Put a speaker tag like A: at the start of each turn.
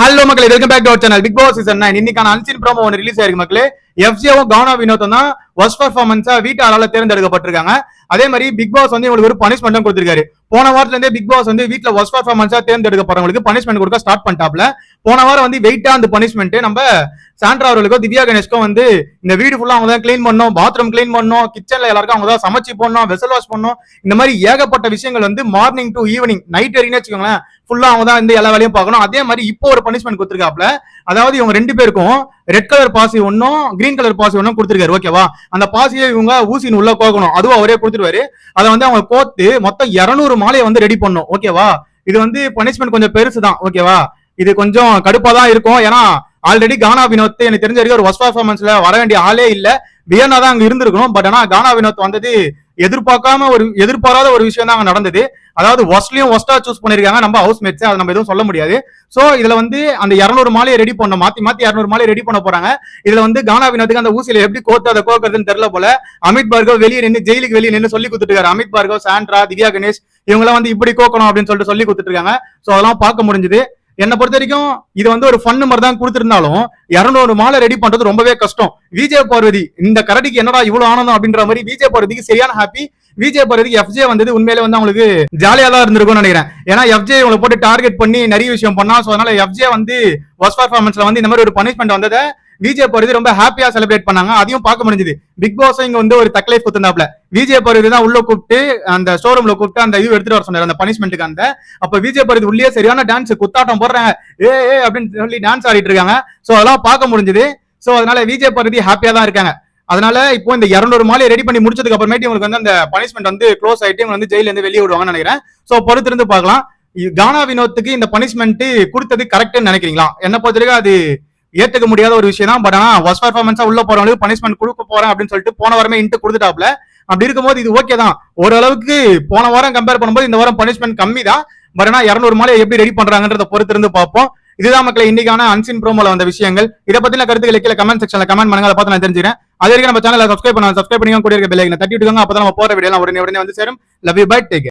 A: Hello மக்களே welcome back to our channel Bigg Boss season nine இன்னைக்கான unseen promo ஒன்று release ஆயிருக்கு மக்களே. எஃப்ஜியும் கவுனா வினோத்தும் தான் ஒஸ்ட் பர்ஃபார்மன்ஸா வீட்டாளால தேர்ந்தெடுக்கப்பட்டிருக்காங்க. அதே மாதிரி பிக் பாஸ் வந்து இவங்களுக்கு ஒரு பனிஷ்மெண்ட்டும் கொடுத்திருக்காரு. போன வாரத்துல இருந்தே பிக் பாஸ் வந்து வீட்டுல ஒஸ்ட் பர்ஃபார்மன்ஸா தேர்ந்தெடுக்கப்படுறவங்களுக்கு பனிஷ்மெண்ட் கொடுக்க ஸ்டார்ட் பண்ணிட்டாப்ல. போன வாரம் வந்து வெயிட்டா அந்த பனிஷ்மெண்ட் நம்ம சாண்ட்ரா அவர்களுக்கும் திவ்யா கணேஷ்க்கோ வந்து இந்த வீடு ஃபுல்லா அவங்க தான் க்ளீன் பண்ணோம் பாத்ரூம் க்ளீன் பண்ணோம் கிச்சன்ல எல்லாருக்கும் அவங்க தான் சமைச்சு போடணும் வெசல் வாஷ் பண்ணோம். இந்த மாதிரி ஏகப்பட்ட விஷயங்கள் வந்து மார்னிங் டு ஈவினிங் நைட் வரைக்கும் வச்சுக்கோங்களேன் ஃபுல்லா அவங்க தான் இந்த எல்லா வேலையும் பார்க்கணும். அதே மாதிரி இப்போ ஒரு பனிஷ்மெண்ட் கொடுத்துருக்காப்ல அதாவது இவங்க ரெண்டு பேருக்கும் ரெட் கலர் பாசி ஒன்னும் கிரீன் கலர் பாசி ஒன்னும் கொடுத்துருக்காரு ஓகேவா அந்த பாசியை இவங்க ஊசின் உள்ள கோக்கணும் அதுவும் அவரே கொடுத்துருவாரு. அதை வந்து அவங்க கோத்து மொத்தம் 200 மாலையை வந்து ரெடி பண்ணும் ஓகேவா இது வந்து பனிஷ்மெண்ட் கொஞ்சம் பெருசு தான் ஓகேவா இது கொஞ்சம் கடுப்பா தான் இருக்கும். ஏன்னா ஆல்ரெடி கானா வினோத் எனக்கு தெரிஞ்ச வரைக்கும் ஒரு ஒஸ்ட் பர்ஃபார்மன்ஸ்ல வர வேண்டிய ஆளே இல்ல. வியன்னா தான் அங்க இருந்திருக்கணும். பட் ஆனா கானா வினோத் வந்தது எதிர்பார்க்காம ஒரு எதிர்பாராத ஒரு விஷயம் தான் அங்க நடந்தது. அதாவது ஒஸ்ட்லயும் ஒஸ்டா சூஸ் பண்ணிருக்காங்க நம்ம ஹவுஸ் மேட்ஸ் அதை நம்ம எதுவும் சொல்ல முடியாது. சோ இதுல வந்து அந்த 200 மாலையை ரெடி பண்ண மாத்தி மாத்தி 200 மாலையை ரெடி பண்ண போறாங்க. இதுல வந்து கானா வினோத்துக்கு அந்த ஊசியில எப்படி கோத்து அதை கோக்குறதுன்னு தெரியல போல. அமித் பார்கவ் வெளியே நின்று ஜெயிலுக்கு வெளியே நின்று சொல்லி கொடுத்துட்டு இருக்காரு அமித் பார்கவ் சாண்ட்ரா திவ்யா கணேஷ் இவங்கெல்லாம் வந்து இப்படி கோக்கணும் அப்படின்னு சொல்லிட்டு சொல்லி கொடுத்துட்டு இருக்காங்க சோ அதெல்லாம் பார்க்க முடிஞ்சது. என்னை பொறுத்த வரைக்கும் இது வந்து ஒரு ஃபன் மாதிரி தான் கொடுத்துருந்தாலும் இரநூறு மாலை ரெடி பண்றது ரொம்பவே கஷ்டம். விஜய் பார்வதி இந்த கரடிக்கு என்னடா இவ்வளவு ஆனந்தம் அப்படின்ற மாதிரி விஜய் பார்வதிக்கு சரியான ஹாப்பி விஜய் பார்வதிக்கு எஃப்ஜே வந்தது உண்மையிலே வந்து அவங்களுக்கு ஜாலியா தான் இருந்திருக்கும்னு நினைக்கிறேன். ஏன்னா எஃப்ஜே இவங்களை போட்டு டார்கெட் பண்ணி நிறைய விஷயம் பண்ணா சோ அதனால எஃப்ஜே வந்து ஒஸ்ட் பர்ஃபார்மன்ஸ்ல வந்து இந்த மாதிரி ஒரு பனிஷ்மெண்ட் வந்ததை விஜய் பருதி ரொம்ப ஹாப்பியா செலிப்ரேட் பண்ணாங்க. அதையும் பார்க்க முடிஞ்சது. பிக் பாஸும் இங்க வந்து ஒரு தக்லைஃப் குத்துனாப்ல விஜய் பார்வதி தான் உள்ள கூப்பிட்டு அந்த ஷோரூம்ல கூப்பிட்டு அந்த இது எடுத்துட்டு வர சொன்னார் அந்த பனிஷ்மெண்ட்டுக்கு அந்த. அப்ப விஜய் பார்வதி உள்ளே சரியான டான்ஸ் குத்தாட்டம் போடுறாங்க. ஏ ஏ அப்படின்னு சொல்லி டான்ஸ் ஆடிட்டு இருக்காங்க. சோ அதெல்லாம் பார்க்க முடிஞ்சது. சோ அதனால விஜய் பார்வதி ஹாப்பியா தான் இருக்காங்க. அதனால இப்போ இந்த 200 மாலையை ரெடி பண்ணி முடிச்சதுக்கு அப்புறமேட்டு இவங்களுக்கு வந்து அந்த பனிஷ்மெண்ட் வந்து க்ளோஸ் ஆயிட்டு இவங்க வந்து ஜெயில இருந்து வெளியே விடுவாங்கன்னு நினைக்கிறேன். சோ பொறுத்திருந்து பார்க்கலாம். கானா வினோத்துக்கு இந்த பனிஷ்மெண்ட் கொடுத்தது கரெக்ட்னு நினைக்கிறீங்களா? என்ன பொறுத்த வரைக்கும் அது ஏத்துக்க முடியாத ஒரு விஷயம் தான் பட் ஆனா ஒஸ்ட் பர்ஃபார்மன்ஸா உள்ள போறவங்களுக்கு பனிஷ்மெண்ட் கொடுக்க போறேன் அப்படின்னு சொல்லிட்டு போன வாரமே இன்ட்டு கொடுத்துட்டாப்ல அப்படி இருக்கும்போது இது ஓகே தான். ஓரளவுக்கு போன வாரம் கம்பேர் பண்ணும்போது இந்த வாரம் பனிஷ்மெண்ட் கம்மி தான் பட் ஆனா இரநூறு மாலையை எப்படி ரெடி பண்றாங்கன்றத பொறுத்து இருந்து பார்ப்போம். இதுதான் மக்களை இன்னைக்கான அன்சின் ப்ரோமோல வந்த விஷயங்கள். இதை பத்தின கருத்துக்களை கீழே கமெண்ட் செக்ஷன்ல கமெண்ட் பண்ணுங்க. அதை பார்த்து நான் தெரிஞ்சுக்கிறேன். அது வரைக்கும் நம்ம சேனல் சப்ஸ்கிரைப் பண்ண சப்ஸ்கிரைப் பண்ணி கூட இருக்க பிள்ளைங்க தட்டி விட்டுக்கோங்க அப்பதான் நம்ம போற வீடியோ உடனே உடனே வந்து சேரும். Love you bye take